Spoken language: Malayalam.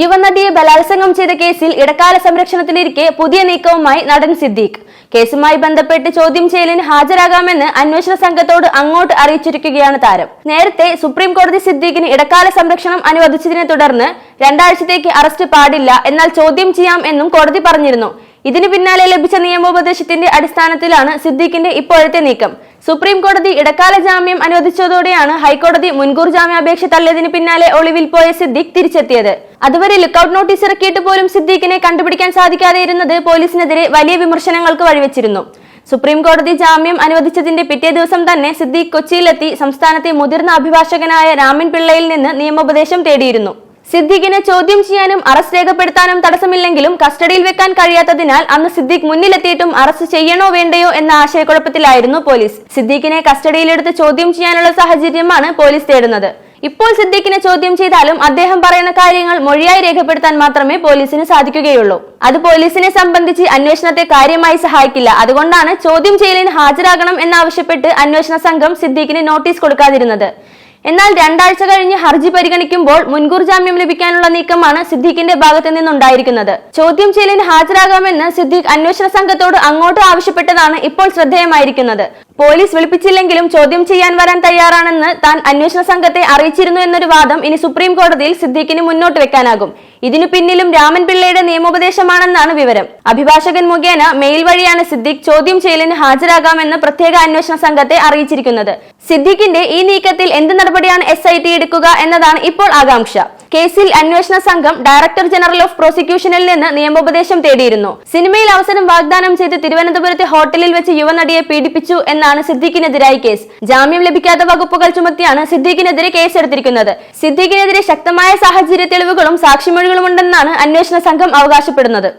യുവനടിയെ ബലാത്സംഗം ചെയ്ത കേസിൽ ഇടക്കാല സംരക്ഷണത്തിലിരിക്കെ പുതിയ നീക്കവുമായി നടൻ സിദ്ദീഖ്. കേസുമായി ബന്ധപ്പെട്ട് ചോദ്യം ചെയ്യലിന് ഹാജരാകാമെന്ന് അന്വേഷണ സംഘത്തോട് അങ്ങോട്ട് അറിയിച്ചിരിക്കുകയാണ് താരം. നേരത്തെ സുപ്രീം കോടതി സിദ്ദീഖിന് ഇടക്കാല സംരക്ഷണം അനുവദിച്ചതിനെ തുടർന്ന് രണ്ടാഴ്ചത്തേക്ക് അറസ്റ്റ് പാടില്ല എന്നാൽ ചോദ്യം ചെയ്യാം എന്നും കോടതി പറഞ്ഞിരുന്നു. ഇതിനു പിന്നാലെ ലഭിച്ച നിയമോപദേശത്തിന്റെ അടിസ്ഥാനത്തിലാണ് സിദ്ദീഖിന്റെ ഇപ്പോഴത്തെ നീക്കം. സുപ്രീം കോടതി ഇടക്കാല ജാമ്യം അനുവദിച്ചതോടെയാണ് ഹൈക്കോടതി മുൻകൂർ ജാമ്യാപേക്ഷ തള്ളിയതിന് പിന്നാലെ ഒളിവിൽ പോയ സിദ്ദീഖ് തിരിച്ചെത്തിയത്. അതുവരെ ലുക്കൌട്ട് നോട്ടീസ് ഇറക്കിയിട്ട് പോലും സിദ്ദീഖിനെ കണ്ടുപിടിക്കാൻ സാധിക്കാതെ ഇരുന്നത് പോലീസിനെതിരെ വലിയ വിമർശനങ്ങൾക്ക് വഴിവെച്ചിരുന്നു. സുപ്രീം കോടതി ജാമ്യം അനുവദിച്ചതിന്റെ പിറ്റേ ദിവസം തന്നെ സിദ്ദീഖ് കൊച്ചിയിലെത്തി സംസ്ഥാനത്തെ മുതിർന്ന അഭിഭാഷകനായ രാമൻ പിള്ളയിൽ നിന്ന് നിയമോപദേശം തേടിയിരുന്നു. സിദ്ദീഖിനെ ചോദ്യം ചെയ്യാനും അറസ്റ്റ് രേഖപ്പെടുത്താനും തടസ്സമില്ലെങ്കിലും കസ്റ്റഡിയിൽ വെക്കാൻ കഴിയാത്തതിനാൽ അന്ന് സിദ്ദിഖ് മുന്നിലെത്തിയിട്ടും അറസ്റ്റ് ചെയ്യണോ വേണ്ടയോ എന്ന ആശയക്കുഴപ്പത്തിലായിരുന്നു പോലീസ്. സിദ്ദീഖിനെ കസ്റ്റഡിയിലെടുത്ത് ചോദ്യം ചെയ്യാനുള്ള സാഹചര്യമാണ് പോലീസ് തേടുന്നത്. ഇപ്പോൾ സിദ്ദീഖിനെ ചോദ്യം ചെയ്താലും അദ്ദേഹം പറയുന്ന കാര്യങ്ങൾ മൊഴിയായി രേഖപ്പെടുത്താൻ മാത്രമേ പോലീസിന് സാധിക്കുകയുള്ളൂ. അത് പോലീസിനെ സംബന്ധിച്ച് അന്വേഷണത്തെ കാര്യമായി സഹായിക്കില്ല. അതുകൊണ്ടാണ് ചോദ്യം ചെയ്യലിന് ഹാജരാകണം എന്നാവശ്യപ്പെട്ട് അന്വേഷണ സംഘം സിദ്ദീഖിന് നോട്ടീസ് കൊടുക്കാതിരുന്നത്. എന്നാൽ രണ്ടാഴ്ച കഴിഞ്ഞ് ഹർജി പരിഗണിക്കുമ്പോൾ മുൻകൂർ ജാമ്യം ലഭിക്കാനുള്ള നീക്കമാണ് സിദ്ദീഖിന്റെ ഭാഗത്തു നിന്നുണ്ടായിരിക്കുന്നത്. ചോദ്യം ചെയ്യലിന് ഹാജരാകാമെന്ന് സിദ്ദീഖ് അന്വേഷണ സംഘത്തോട് അങ്ങോട്ട് ആവശ്യപ്പെട്ടതാണ് ഇപ്പോൾ ശ്രദ്ധേയമായിരിക്കുന്നത്. പോലീസ് വിളിപ്പിച്ചില്ലെങ്കിലും ചോദ്യം ചെയ്യാൻ വരാൻ തയ്യാറാണെന്ന് താൻ അന്വേഷണ സംഘത്തെ അറിയിച്ചിരുന്നു എന്നൊരു വാദം ഇനി സുപ്രീം കോടതിയിൽ സിദ്ദീഖിന് മുന്നോട്ട് വെക്കാനാകും. ഇതിനു പിന്നിലും രാമൻപിള്ളയുടെ നിയമോപദേശമാണെന്നാണ് വിവരം. അഭിഭാഷകൻ മുഖേന മെയിൽ വഴിയാണ് സിദ്ദിഖ് ചോദ്യം ചെയ്യലിന് ഹാജരാകാമെന്ന് പ്രത്യേക അന്വേഷണ സംഘത്തെ അറിയിച്ചിരിക്കുന്നത്. സിദ്ദിഖിന്റെ ഈ നീക്കത്തിൽ എന്ത് നടപടിയാണ് എസ് എടുക്കുക എന്നതാണ് ഇപ്പോൾ ആകാംക്ഷ. കേസിൽ അന്വേഷണ സംഘം ഡയറക്ടർ ജനറൽ ഓഫ് പ്രോസിക്യൂഷനിൽ നിന്ന് നിയമോപദേശം തേടിയിരുന്നു. സിനിമയിൽ അവസരം വാഗ്ദാനം ചെയ്ത് തിരുവനന്തപുരത്തെ ഹോട്ടലിൽ വെച്ച് യുവനടിയെ പീഡിപ്പിച്ചു എന്നാണ് സിദ്ദീഖിനെതിരായ കേസ്. ജാമ്യം ലഭിക്കാത്ത വകുപ്പുകൾ ചുമത്തിയാണ് സിദ്ദീഖിനെതിരെ കേസെടുത്തിരിക്കുന്നത്. സിദ്ദീഖിനെതിരെ ശക്തമായ സാഹചര്യ തെളിവുകളും സാക്ഷിമൊഴികളുമുണ്ടെന്നാണ് അന്വേഷണ സംഘം അവകാശപ്പെടുന്നത്.